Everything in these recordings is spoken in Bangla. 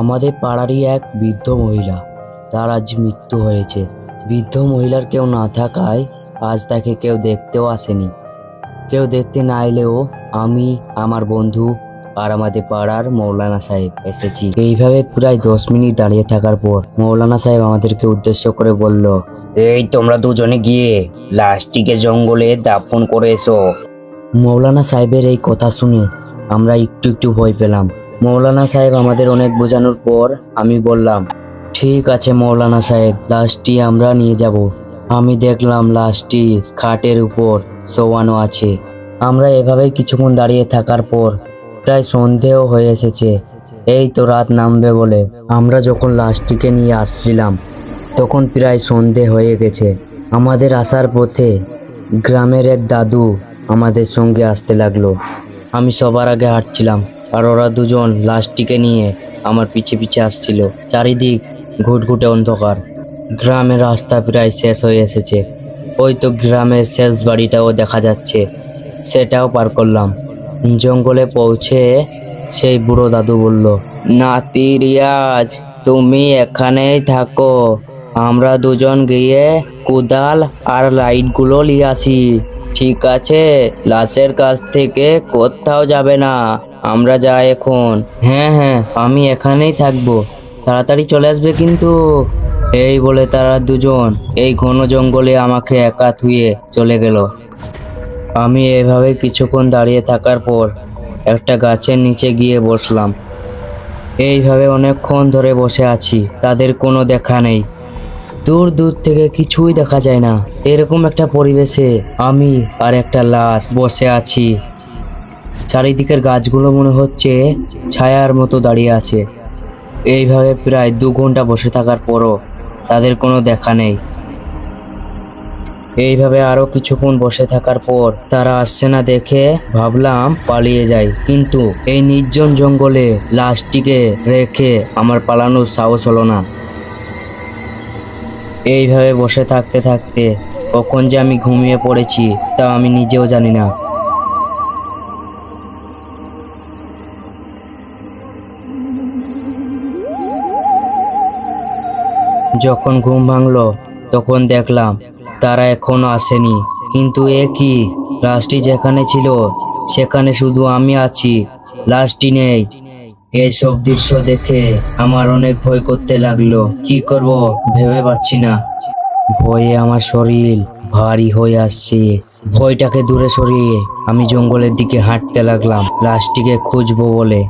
আমাদের পাড়ারই এক বৃদ্ধ মহিলা। তার আজ মৃত্যু হয়েছে। বৃদ্ধ মহিলার কেউ না থাকায় আজ তাকে কেউ দেখতেও আসেনি। কেউ দেখতে না এলেও আমি, আমার বন্ধু আর আমাদের পাড়ার মৌলানা সাহেব এসেছি। এইভাবে প্রায় দশ মিনিট দাঁড়িয়ে থাকার পর মৌলানা সাহেব আমাদেরকে উদ্দেশ্য করে বলল, এই তোমরা দুজনে গিয়ে লাস্টিকে জঙ্গলে দাফন করে এসো। মৌলানা সাহেবের এই কথা শুনে আমরা একটু একটু ভয় পেলাম। মৌলানা সাহেব আমাদের অনেক বোঝানোর পর আমি বললাম, ঠিক আছে মৌলানা সাহেব, লাশটি আমরা নিয়ে যাব। আমি দেখলাম লাশটি খাটের উপর শোয়ানো আছে। আমরা এভাবে কিছুক্ষণ দাঁড়িয়ে থাকার পর প্রায় সন্ধেও হয়ে এসেছে। এই তো রাত নামবে বলে আমরা যখন লাশটিকে নিয়ে আসছিলাম, তখন প্রায় সন্ধে হয়ে গেছে। আমাদের আসার পথে গ্রামের এক দাদু আমাদের সঙ্গে আসতে লাগল। আমি সবার আগে হাঁটছিলাম আর ওরা দুজন লাশটিকে নিয়ে আমার পিছে পিছে আসছিল। চারিদিক ঘুটঘুটে অন্ধকার। গ্রামের রাস্তা প্রায় শেষ হয়ে এসেছে। ওই তো গ্রামের শেষ বাড়িটাও দেখা যাচ্ছে। সেটাও পার করলাম। জঙ্গলে পৌঁছে সেই বুড়ো দাদু বলল, নাতি রিয়াজ, তুমি এখানেই থাকো। আমরা দুজন গিয়ে কোদাল আর লাইটগুলো নিয়ে আসি। ঠিক আছে, লাশের কাছ থেকে কোথাও যাবে না। আমরা যাই এখন। হ্যাঁ হ্যাঁ আমি এখানেই থাকব। তাড়াতাড়ি চলে আসবে কিন্তু। এই বলে তারা দুজন এই ঘন জঙ্গলে আমাকে একা থুয়ে চলে গেল। আমি এভাবে কিছুক্ষণ দাঁড়িয়ে থাকার পর একটা গাছের নিচে গিয়ে বসলাম। এইভাবে অনেকক্ষণ ধরে বসে আছি, তাদের কোনো দেখা নেই। দূর দূর থেকে কিছুই দেখা যায় না। এরকম একটা পরিবেশে আমি আর একটা লাশ বসে আছি। চারিদিকের গাছগুলো মনে হচ্ছে ছায়ার মতো দাঁড়িয়ে আছে। এইভাবে প্রায় দু ঘণ্টা বসে থাকার পরও তাদের কোনো দেখা নেই। এইভাবে আরও কিছুক্ষণ বসে থাকার পর তারা আসছে না দেখে ভাবলাম পালিয়ে যাই। কিন্তু এই নির্জন জঙ্গলে লাশটিকে রেখে আমার পালানোর সাহস হলো না। এইভাবে বসে থাকতে থাকতে কখন যে আমি ঘুমিয়ে পড়েছি তা আমি নিজেও জানি না। যখন ঘুম ভাঙলো, তখন দেখলাম তারা এখনও আসেনি। কিন্তু এ কি? লাশটি যেখানে ছিল, সেখানে শুধু আমি আছি। লাশটি নেই। এইসব দৃশ্য দেখে আমার অনেক ভয় করতে লাগল। কি করব ভেবে পাচ্ছি না। ভয়ে আমার শরীর ভারী হয়ে আসছে। ভয়টাকে দূরে সরিয়ে আমি জঙ্গলের দিকে হাঁটতে লাগলাম। লাশটিকে খুঁজবো বলে।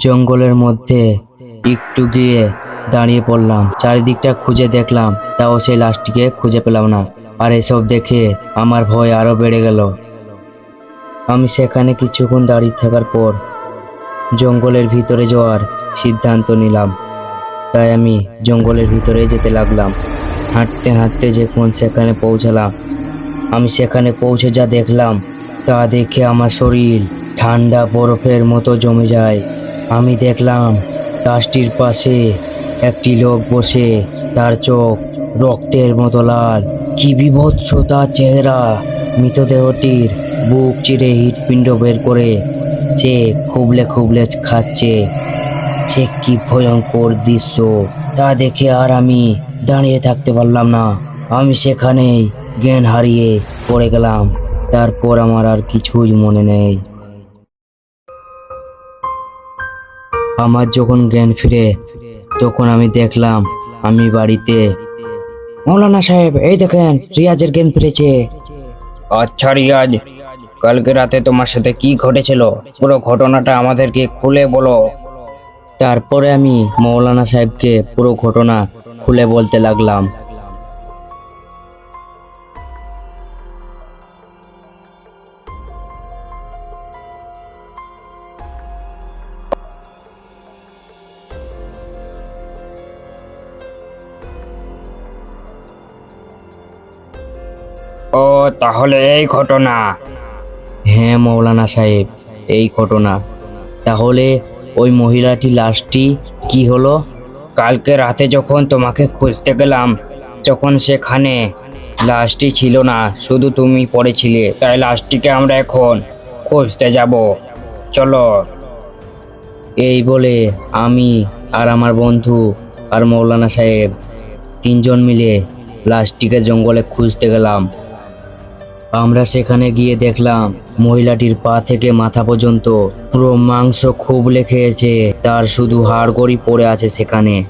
জঙ্গলের মধ্যে একটু গিয়ে দাঁড়িয়ে পড়লাম। চারিদিকটা খুঁজে দেখলাম, তাও সেই লাশটিকে খুঁজে পেলাম না। আর এসব দেখে আমার ভয় আরও বেড়ে গেল। আমি সেখানে কিছুক্ষণ দাঁড়িয়ে থাকার পর জঙ্গলের ভিতরে যাওয়ার সিদ্ধান্ত নিলাম। তাই আমি জঙ্গলের ভিতরে যেতে লাগলাম। হাঁটতে হাঁটতে যখন সেখানে পৌঁছালাম, আমি সেখানে পৌঁছে যা দেখলাম, তা দেখে আমার শরীর ঠান্ডা বরফের মতো জমে যায়। আমি দেখলাম গাছটির পাশে একটি লোক বসে, তার চোখ রক্তের মতো লাল। কি বিভৎস তার চেহারা! মৃতদেহটির বুক চিরে হৃৎপিণ্ড বের করে সে খুবলে খুবলে খাচ্ছে সে কি ভয়ঙ্কর দৃশ্য, তা দেখে আর আমি দাঁড়িয়ে থাকতে পারলাম না। আমি সেখানেই জ্ঞান হারিয়ে পড়ে গেলাম, তারপর আমার আর কিছুই মনে নেই। আমার যখন জ্ঞান ফিরে, তখন আমি দেখলাম, আমি বাড়িতে মৌলানা সাহেব, এই দেখেন, রিয়াজের জ্ঞান ফিরেছে। আচ্ছা রিয়াজ কালকে রাতে তোমার সাথে কি ঘটেছিল? পুরো ঘটনাটা আমাদেরকে খুলে বলো। তারপরে আমি মৌলানা সাহেবকে পুরো ঘটনা খুলে বলতে লাগলাম। ও, তাহলে এই ঘটনা হ্যাঁ মৌলানা সাহেব, এই ঘটনা। তাহলে ওই মহিলাটি লাশটি কি হলো? কালকে রাতে যখন তোমাকে খুঁজতে গেলাম, তখন সেখানে লাশটি ছিল না, শুধু তুমি পড়েছিলে। তাই লাশটিকে আমরা এখন খুঁজতে যাব। চলো। এই বলে আমি আর আমার বন্ধু আর মৌলানা সাহেব তিনজন মিলে লাশটিকে জঙ্গলে খুঁজতে গেলাম। আমরা সেখানে গিয়ে দেখলাম, মহিলাটির পা থেকে মাথা পর্যন্ত পুরো মাংস খুব খেয়েছে, তার শুধু হাড়গড়ি পড়ে আছে সেখানে।